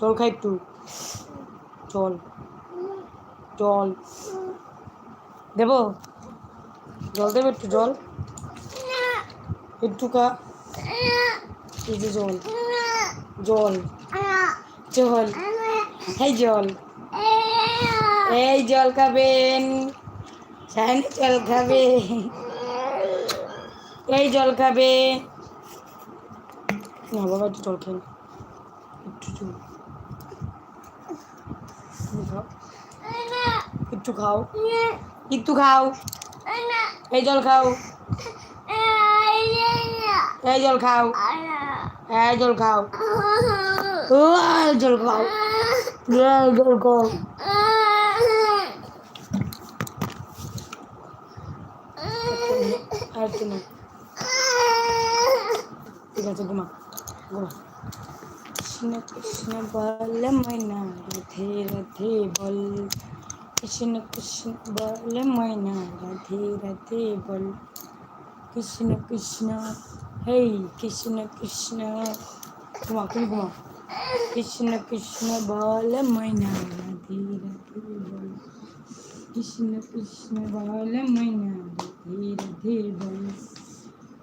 জল খাই একটু। জল জল দেব? জল দেবে একটু জল? একটু কা। জল। জল। জল। এই জল। এই জল খাবেন। সায়ন জল খাবে। এই জল খাবে। না, বাবা, একটু জল খেন জল তুমি খাও। একটু খাও। এই জল খাও। এই জল খাও। এই জল খাও। জল খাও। জল খাও। আর একটু না। ঠিক আছে, ঘুমা। ঘুমা। কৃষ্ণ কৃষ্ণ বল, ময়না রাধে রাধে বল। কৃষ্ণ কৃষ্ণ বল, ময়না রাধে রাধে বল। কৃষ্ণ কৃষ্ণ, হেই, কৃষ্ণ কৃষ্ণ। ঘুমা তুমি ঘুমা কৃষ্ণ কৃষ্ণ বল, ময়না রাধে রাধে বল। কৃষ্ণ কৃষ্ণ বল, ময়না রাধে রাধে বল।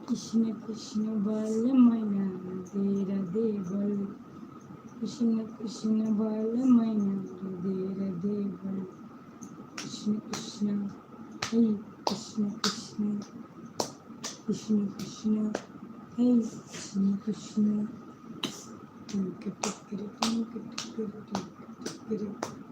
কৃষ্ণ কৃষ্ণ বল, ময়না রাধে রাধে বল। কৃষ্ণ কৃষ্ণ বল ময়না রাধে রাধে বল কৃষ্ণ কৃষ্ণ হেই কৃষ্ণ কৃষ্ণ কৃষ্ণ কৃষ্ণ হেই কৃষ্ণ কৃষ্ণ টিঙ্ক টিঙ্কর টিঙ্ক টিঙ্কর টিঙ্ক টিঙ্কর এই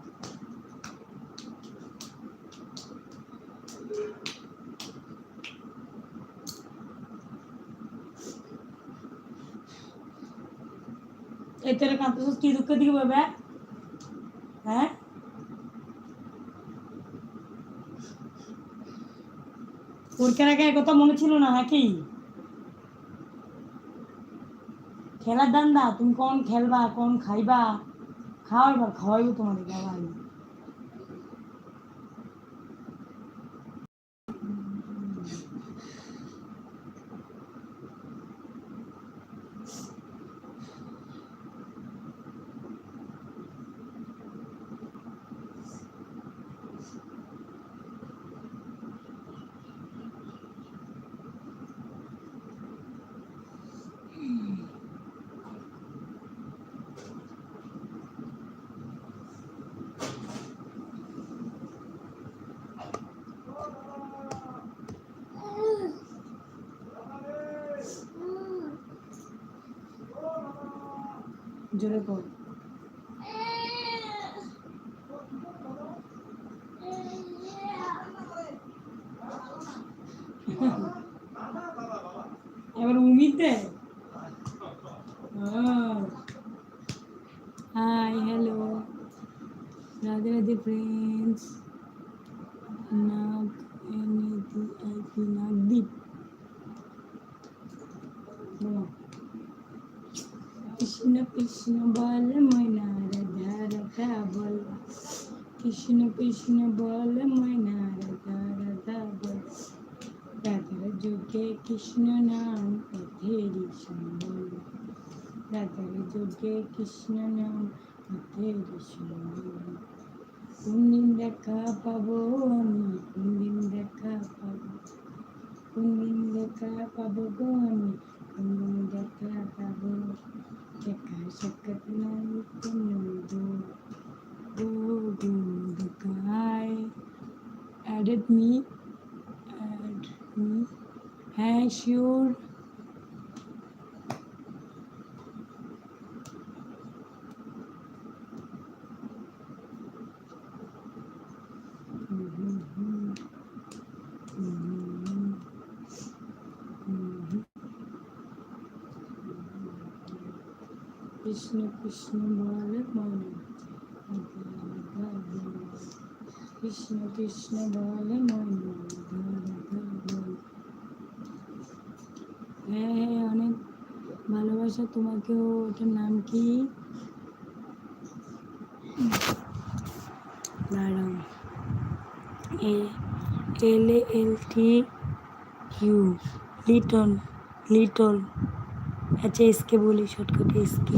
তোরা কাঁদতেছিস কি দুঃখ দিকে বাবা হ্যাঁ? পরীক্ষার আগে কথা মনে ছিল না নাকি? খেলার দান্দা, তুমি কোন খেলবা কোন খাইবা? খাওয়াইবার খাওয়াইবো তোমাদের বাবা জোরে কর এবার উমিতে? Hi hello Radhe Radhe friends Nag Nagdeep. বলো কৃষ্ণ কৃষ্ণ বল ময়না রাধা বল কৃষ্ণ কৃষ্ণ বল ময়না রাধা রাধা বল রাধার যুগে কৃষ্ণ নাম পথেরি সম্বল। রাধার যুগে কৃষ্ণ নাম পথেরি সম্বল। কোন দেখা পাবো আমি? কোন দেখা পাবো? কোন দেখা পাবো গো আমি? কোন দেখা পাবো? ಚಕ ಶಕತ್ ನನ್ನದು ಗೋಗುಂದು ಕಾಯ್ added me add me hash sure? Krishna Krishna বলে মনে হ্যাঁ হ্যাঁ অনেক ভালোবাসা তোমাকেও ওটার নাম কি? দাঁড়াও L L T U little little আচ্ছা এসকে বলি শর্টকাটে এসকে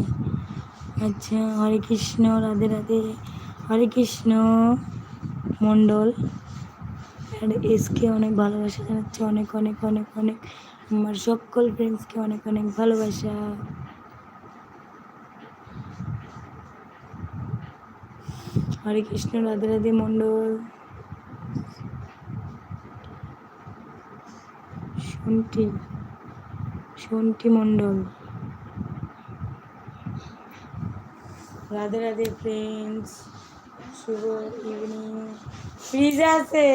আচ্ছা হরে কৃষ্ণ, রাধে রাধে। হরে কৃষ্ণ, মণ্ডল। আর এসকে অনেক ভালোবাসা জানাচ্ছে, অনেক অনেক অনেক অনেক। আমার সকল ফ্রেন্ডসকে অনেক অনেক ভালোবাসা। হরে কৃষ্ণ, রাধে রাধে, মণ্ডল। শুনটি শুনটি মণ্ডল। রাধে রাধে ফ্রেন্ডস শুভ ইভিনিং ফ্রিজ আছে।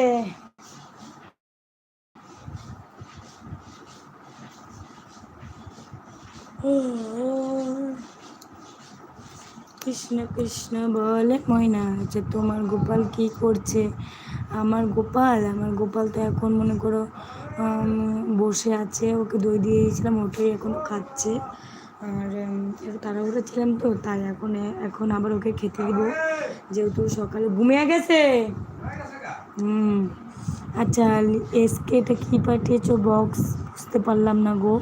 কৃষ্ণ কৃষ্ণ বলে ময়না আচ্ছা তোমার গোপাল কি করছে? আমার গোপাল আমার গোপাল তো এখন মনে করো বসে আছে। ওকে দই দিয়ে দিয়েছিলাম, ওটাই এখন খাচ্ছে। আর একটু তাড়াহুড়ো ছিলাম তো, তাই এখন এখন আবার ওকে খেতে দিব। যেহেতু সকালে ঘুমিয়ে গেছে। হুম আচ্ছা এসকে এটা কী পাঠিয়েছো বক্স বুঝতে পারলাম না গো।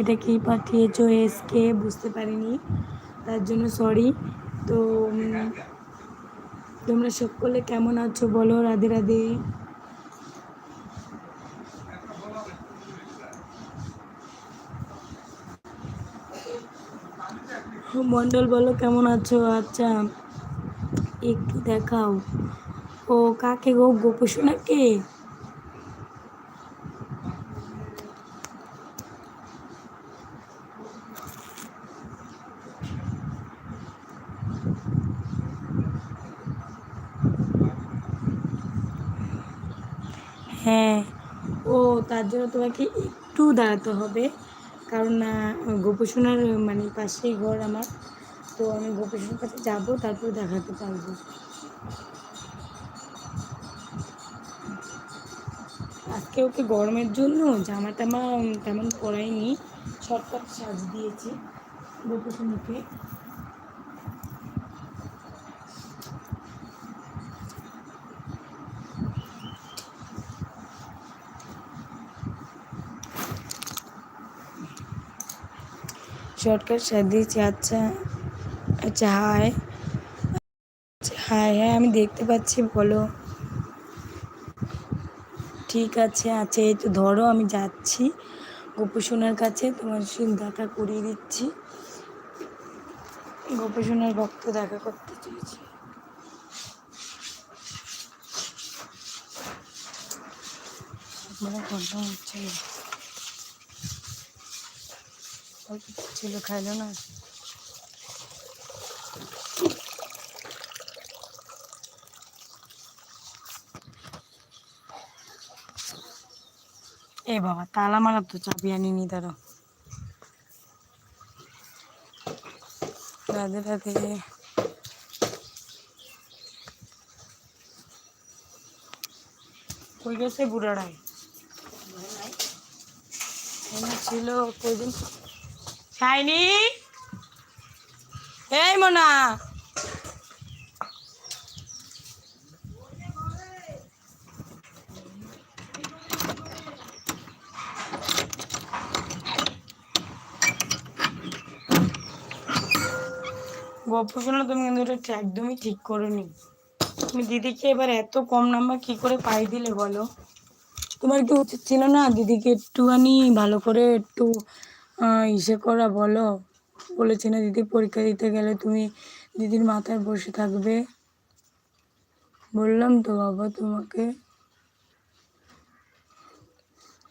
এটা কী পাঠিয়েছো এসকে? বুঝতে পারিনি। তার জন্য সরি তো তোমরা সকলে কেমন আছো বলো? রাধে রাধে। মন্ডল, বলো কেমন আছো? আচ্ছা একটু দেখাও। ও কাকে গো গোপসোনাকে হ্যাঁ ও তার জন্য তোমাকে একটু দাঁড়াতে হবে। কারণ গোপসোনার মানে পাশেই ঘর আমার। তো আমি গোপসোনার কাছে যাব, তারপর দেখাতে পারব। আজকে ওকে গরমের জন্য জামা টামা তেমন পরাইনি, শর্টকাট সাজ দিয়েছি গোপসোনাকে। শর্টকাট দিয়েছি আচ্ছা আচ্ছা হাই হাই হ্যাঁ আমি দেখতে পাচ্ছি বলো ঠিক আছে আচ্ছা এই তো ধরো, আমি যাচ্ছি। গোপসোনার কাছে, তোমার সঙ্গে দেখা করিয়ে দিচ্ছি। গোপসোনার ভক্ত দেখা করতে চেয়েছি ঘণ্টা হচ্ছে না। অল্প ছিল খাইলো না। এ বাবা তালা মারা তো চাবি আনিনি দাঁড়াও। রাধে রাধে। কই গেছে বুড়াড়াই ছিল কদিন শাইনি এই মোনা। গল্প শুনে তুমি কিন্তু এটা একদমই ঠিক করোনি। তুমি দিদিকে এবার এত কম নাম্বার কি করে পাই দিলে বলো? তোমার কি উচিত ছিল না দিদিকে একটুখানি ভালো করে একটু ইসে করা বলো। বলেছে না, দিদি, পরীক্ষা দিতে গেলে তুমি দিদির মাথায় বসে থাকবে। বললাম, তো বাবা, তোমাকে?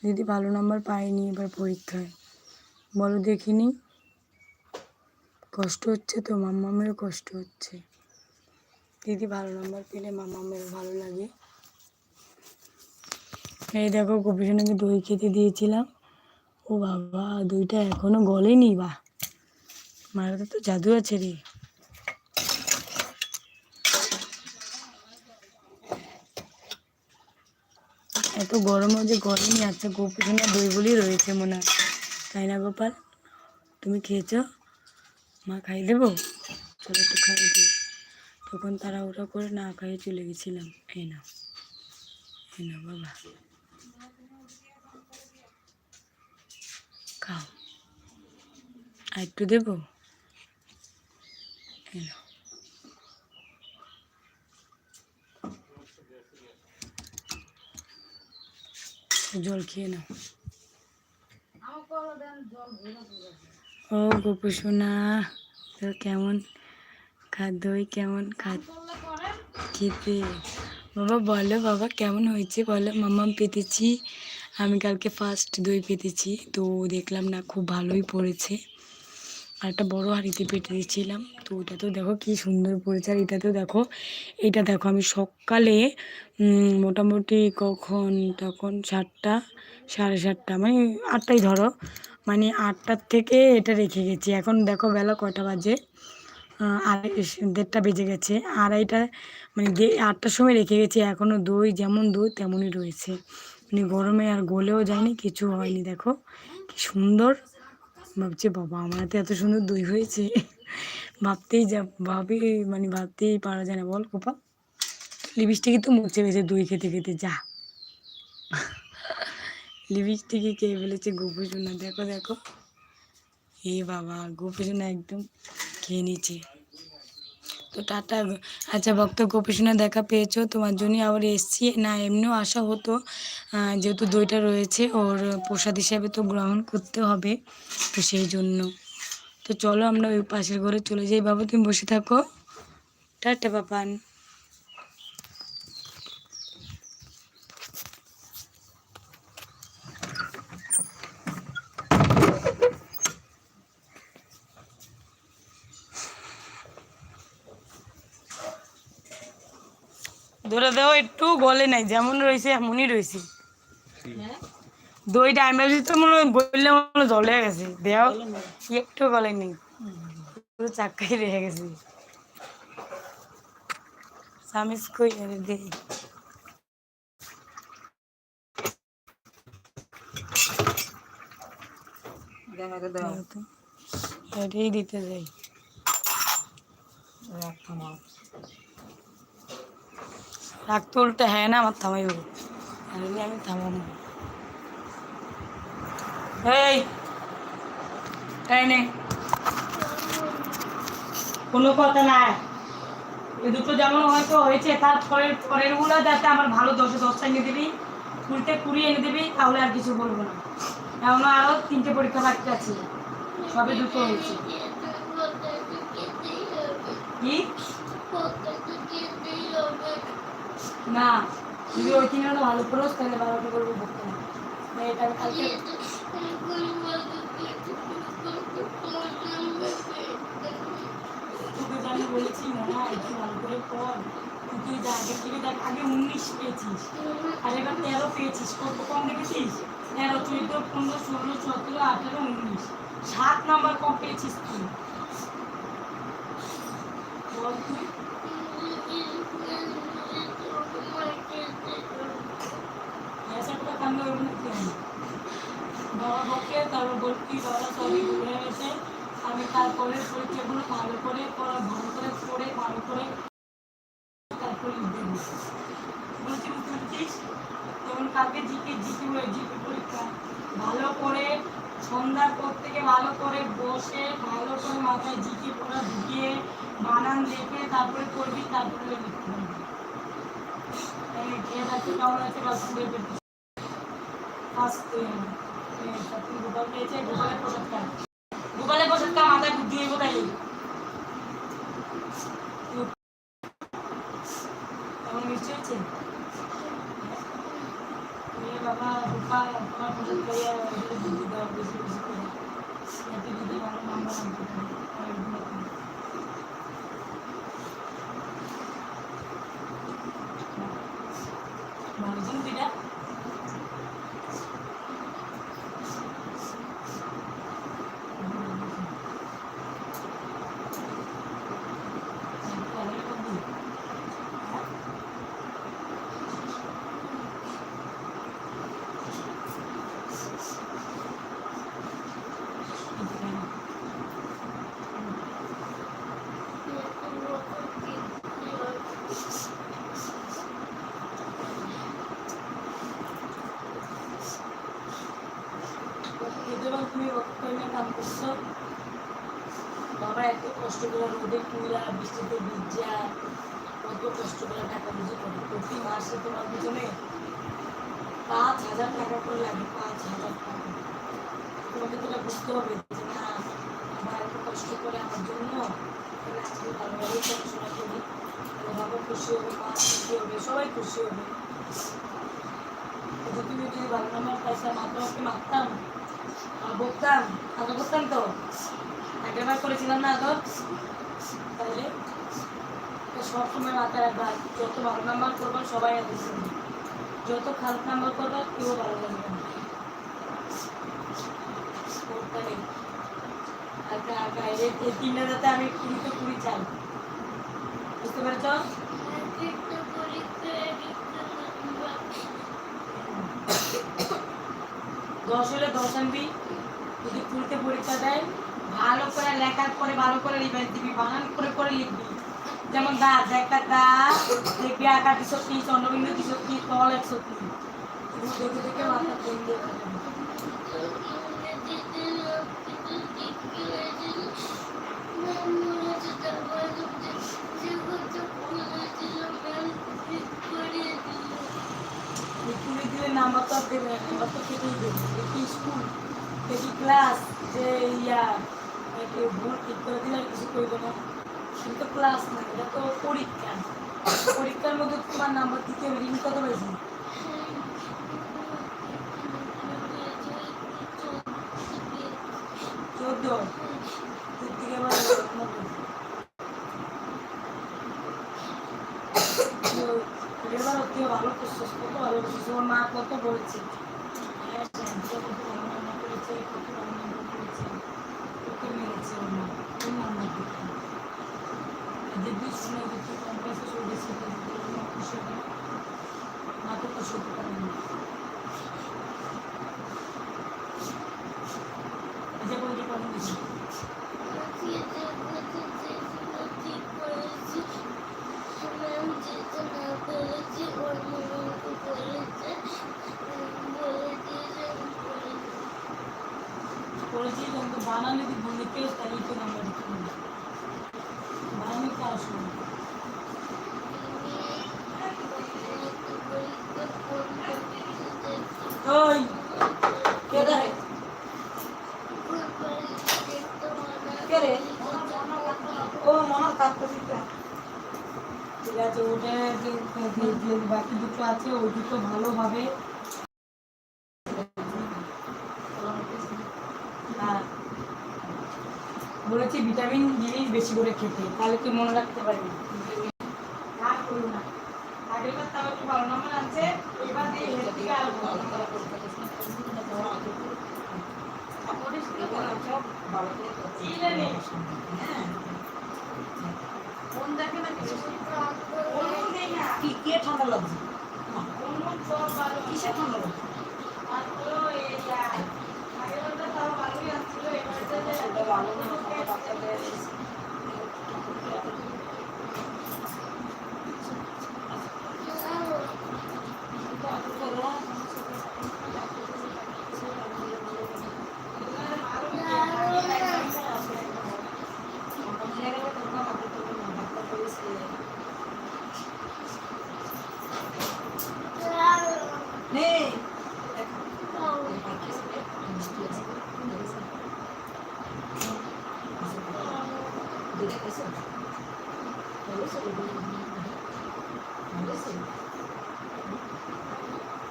দিদি ভালো নাম্বার পায়নি এবার পরীক্ষায়। বলো দেখিনি কষ্ট হচ্ছে তো, মাম্মামেরও কষ্ট হচ্ছে। দিদি ভালো নাম্বার পেলে মাম্মামেরও ভালো লাগে। এই দেখো গোপীসোনাকে দই খেতে দিয়েছিলাম। ও বাবা, দুইটা এখনও গলেনি বা মারাতে তো জাদু আছে রে। এত গরমও যে আচ্ছা গোপীসোনা দই বলেই রয়েছে মনে হয়। তাই না, গোপাল? তুমি খেয়েছো? মা খাই দেবো? চলো একটু খাই দিই। তখন তারা ওটা করে না খাইয়ে চলে গেছিলাম। এই না এই না বাবা। খাও। আর একটু দেবো। জল খেয়ে নাও। ও গোপু সোনা তো কেমন খাদ্যই কেমন খেতে। বাবা বলো, বাবা কেমন হয়েছে বলো মামাম পেতেছি। আমি কালকে ফার্স্ট দই পেতেছি, তো দেখলাম না খুব ভালোই পড়েছে। আর একটা বড় হাঁড়িতে পেটে দিয়েছিলাম তো ওটা তো দেখো কি সুন্দর পড়েছে, আর এটা তো দেখো, এটা দেখো আমি সকালে মোটামুটি কখন, তখন সাতটা, সাড়ে সাতটা মানে আটটাই ধরো মানে আটটার থেকে এটা রেখে গেছি। এখন দেখো বেলা কটা বাজে আড়াই, দেড়টা বেজে গেছে, আড়াইটা মানে আটটার সময় রেখে গেছি এখনও দই, যেমন দই তেমনই রয়েছে। মানে গরমে আর গলেও যায়নি, কিছু হয়নি, দেখো। কি সুন্দর। ভাবছি, বাবা, আমার হাতে এত সুন্দর দই হয়েছে। ভাবতেই যা, ভাবি মানে ভাবতেই পারা যায় না। বল কোপা লিপস্টিকই তো মুছে গেছে দই খেতে খেতে, যা। লিপস্টিকই খেয়ে ফেলেছে গোপু সোনা দেখো দেখো। এ বাবা গোপু সোনা একদম খেয়ে নিচ্ছে তো টাটা। আচ্ছা ভক্ত গোপীসোনা দেখা পেয়েছ, তোমার জন্যই আবার এসছি। না, এমনিও আসা হতো যেহেতু দইটা রয়েছে, ওর প্রসাদ হিসাবে তো গ্রহণ করতে হবে, তো সেই জন্য। তো চলো আমরা ওই পাশের ঘরে চলে যাই। বাবা, তুমি বসে থাকো। টাটা, পাপান ধরে দেও একটু গলে নাই যেমন রয়েছে এমনই রয়েছে। দইটা আমি ভাবছি তো মনে গললে মনে জলে গেছে। দেও একটু গলে নেই। পুরো চাক্কাই রয়ে গেছে। সামিস কই আরে দে। এটাই দিতে যাই। রাখতে উল্টে হ্যাঁ না, আমার আর এমনি আমি থামাবো এই এই নে। কোনো কথা নাই এই দুটো যেমন হয়তো হয়েছে, তার পরের পরেরগুলো যাতে আমার ভালো দশে দশটা এনে দিবি, কুড়িতে কুড়ি এনে দিবি, তাহলে আর কিছু বলব না। এমন আরও তিনটে পরীক্ষা বাকি আছে। সবে দুটো হয়েছে। কি? না যদি ওই তিনটা ভালো করিস তাহলে বারোটা করব ভর্তি না। না, এটা আমি তোকে বলেছি না একটু ভালো করে পড় তুই যা আগে থেকে দেখ আগে উনিশ পেয়েছিস। আর এবার তেরো পেয়েছিস কত কম দেখেছিস? তেরো চোদ্দ পনেরো ষোলো সতেরো আঠেরো উনিশ। সাত নাম্বার কম পেয়েছিস তুই। বল তুই এসবটা কান্না করব না কেন বাবা তারপর সবই ঘুরে গেছে আমি তারপরে পরীক্ষাগুলো ভালো করে ভালো করে, পড়ে ভালো করে তারপরে দেবো বলছি পারছিস? যেমন কালকে জিকে জিকে জিকে পরীক্ষা। ভালো করে সন্ধ্যার পর থেকে ভালো করে বসে, ভালো করে মাথায় জিকে পড়া ঢুকিয়ে, বানান দেখে তারপরে করবি, তারপরে লিখতে হবে কেমন আছে বা ঘুরে পেতে ফার্স্ট গোপাল পেয়েছে গোপালের প্রসাদ খা গোপালের কষ্ট করে রোদে পুরা বৃষ্টিতে ভিজা, কত কষ্ট করে টাকা রুজি করে প্রতি মাসে তোমার পিছনে পাঁচ হাজার টাকা করে লাগে, পাঁচ হাজার টাকা। তোমাকে তো এটা বুঝতে হবে যে না, আমার এত কষ্ট করে আমার জন্য আজকে পড়াশোনা করি বাবা খুশি হবে, মা খুশি হবে, সবাই খুশি হবে। তুমি যদি ভালো নাম্বার পাইছা মা তোমাকে মারতাম বকতাম আগে করতাম তো? আগেরবার করেছিলাম না আগর তাহলে তো সবসময় মাথায় রাখবা যত ভালো নাম্বার করবা সবাই আগে যত খারাপ নাম্বার করবা কেউ ভালো লাগবে না। এই তিনটা আমি কুড়িতে কুড়ি চাই। বুঝতে পেরেছ? দশ হলে দশ আনবি যদি কুড়িতে পরীক্ষা দেয় ভালো করে লেখার পরে, ভালো করে রিভাইজ দিবি বানান করে করে লিখবি। যেমন দা একটা দা দেখবি আঁকা দুশো তিরিশ চন্দ্রবিন্দু দুশো তিরিশ তল একশো তিরিশ দেখে দেখে মাথা নাম্বার তো দেবে নাম্বার তো কেটেই দেবে। একটি স্কুল, একটি ক্লাস, যে ইয়া একটু ভুল ঠিক করে দিলে কিছু করবে না। কিন্তু ক্লাস না, এটা তো পরীক্ষা। পরীক্ষার মধ্যে তোমার নাম্বার হবে রিং কত হয়েছে চোদ্দ তোর থেকে আবার নব্বই। তো এবার তুই ভালো করছিস কত ভালো করছিস ওর মা কত বলেছে হ্যাঁ, শান্তিটা কত ভালো রান্না করেছে, কত ভালো রান্না করেছে, কত মেরেছে ওর মা, ওর নাম্বার দিতে। আর যে দুই সময় যে তুই কম পাইছিস, ও বেশি পাইছে, ওর মা খুশি হবে না? মা তো খুশি হতে পারে না। এই যে বইটি কেমন দিছি? করেছি কিন্তু বানালে যদি বলে কেউ তাহলে তো নাম্বার দিতে হবে। বানালে তো আসবে না। ওই কে রে? কে রে? ও মনে কাটতেছি তো। ঠিক আছে ওটা যে যে- যে বাকি দুটো আছে ওই দুটো ভালোভাবে হ্যাঁ। বলেছি ভিটামিন জিনিস বেশি করে খেতে তাহলে তুই মনে রাখতে পারবি না আছে এবার দিয়ে। হ্যাঁ। ফোন দেখে না কিছু ফোন নেই না কি কে ঠান্ডা লাগছে ফোন সব ভালো কিসে ঠান্ডা লাগছে তারপরেও এই আহ, আগেরবারটা তাও ভালোই আসছিল এবারটা যে এটা ভালো না বাচ্চাদের নেই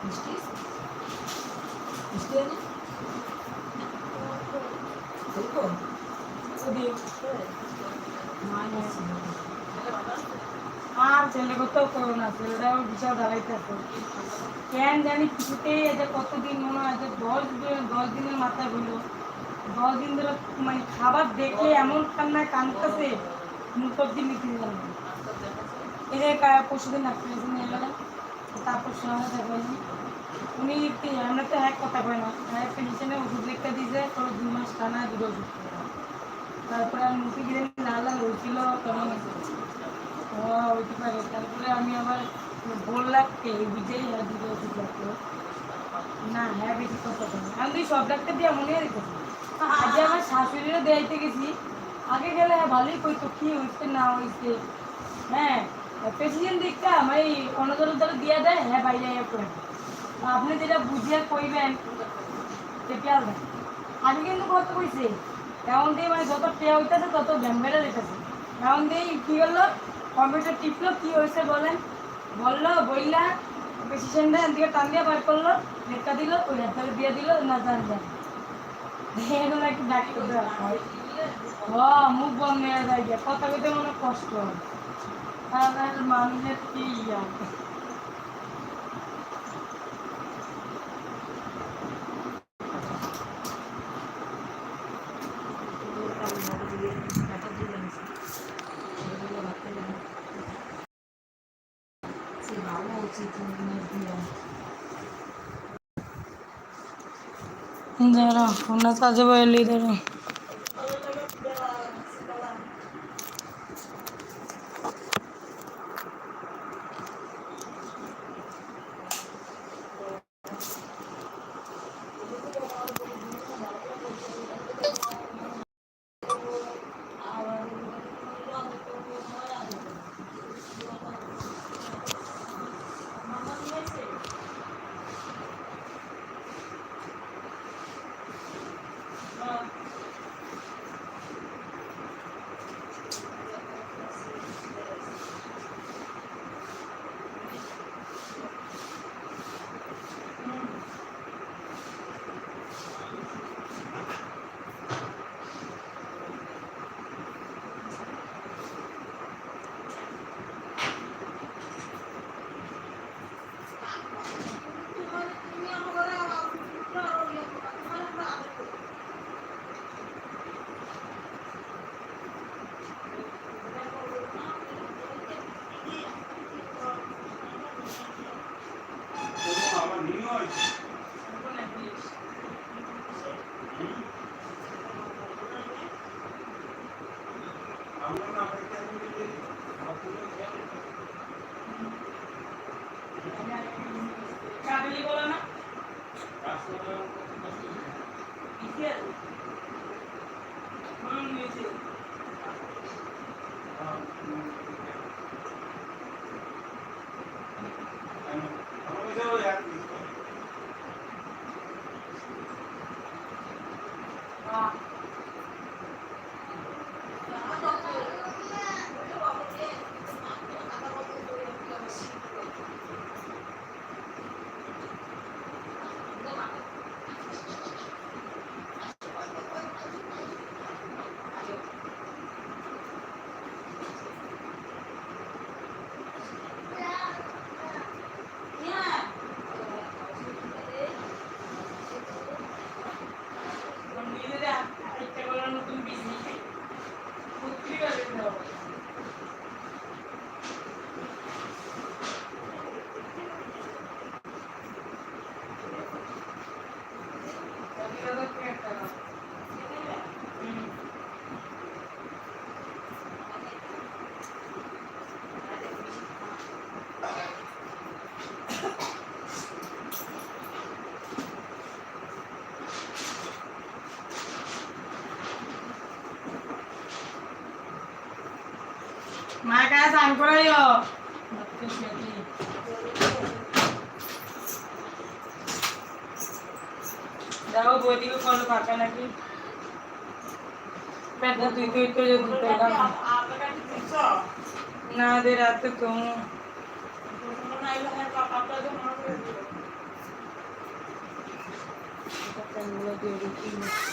মিষ্টি মিষ্টি আছে দেখো ওদিকে মাছ আর ছেলে কোথাও করো ছেলেটাও বিশাল দাঁড়াইতে কেন জানি কিছুতেই এতে কতদিন মনে হয় যে দশ দশ দিনের মাথায় হইল দশ দিন ধরে মানে খাবার দেখে এমন কান্নায় কানতেছে, মুখ অব্দি নিতে দিলাম। এই যে ডাক্তার কাছে নিয়ে গেলাম তারপর সঙ্গে থাকবেন উনি আমরা তো এক কথা কয় না, এক পেনশনে ওষুধ লিখতে দিয়েছে তোর দু মাস টানা দুটো ওষুধ তারপরে আর মুখে গিয়ে লাল লাল হয়েছিল তখন হইতে পারে তারপরে আমি আবার বিজয়ী হ্যাঁ দুটো লাগল না হ্যাঁ বেশি কথা আমি সব ডাক্তার দিয়ে মনে রেখেছি আজ আমার শাশুড়িরও দেয়াইতে গেছি আগে গেলে হ্যাঁ ভালোই কইতো কি হয়েছে না হয়েছে হ্যাঁ প্রেসিডেন্ট দিকটা মানে অনদল দল দিয়ে দেয় হ্যাঁ বাইরে করে আপনি যেটা বুঝিয়ে কইবেন সেটা আগে কিন্তু কত কইছে এমন দিয়ে মানে যত টে হইতেছে তত ব্যাম্বেরা যেতেছে এমন দিয়ে কি করল কম্পিউটার টিপলো কি হয়েছে বলেন বলল, বইলা প্রেসিডেন্টটা এদিকে টান দিয়ে বার করল লেখা দিল, ওই লেখাটা দিয়ে দিল, না জান যান এগুলো একটু ডাক্তার মুখ বন্ধ হয়ে যায় কথা বলতে মনে কষ্ট আর মানুষের কি ইয়া দাঁড়া ফোনটা কাজে বাইলি মা কাজ আন করাইও যাও বই দিবে কোনো ফাঁকা নাকি? পেটটা তুই তুই করে দুটো না দে রাতে তো। Thank.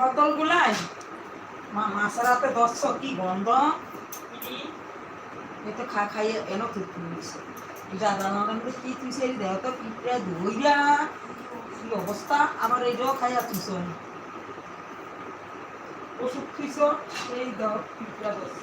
বোতল গুলাই মা মাছের হাতে দশ কি গন্ধ? এ তো খা, খাইয়ে এনো তুই তুলিস দাদা নারায়ণ কি তুই সেই দেহ তো পিঁপড়া ধইরা। কি অবস্থা? আবার এইটাও খাইয়া তুইছ ওষুধ খুঁজছ এই দেহ পিঁপড়া দোষ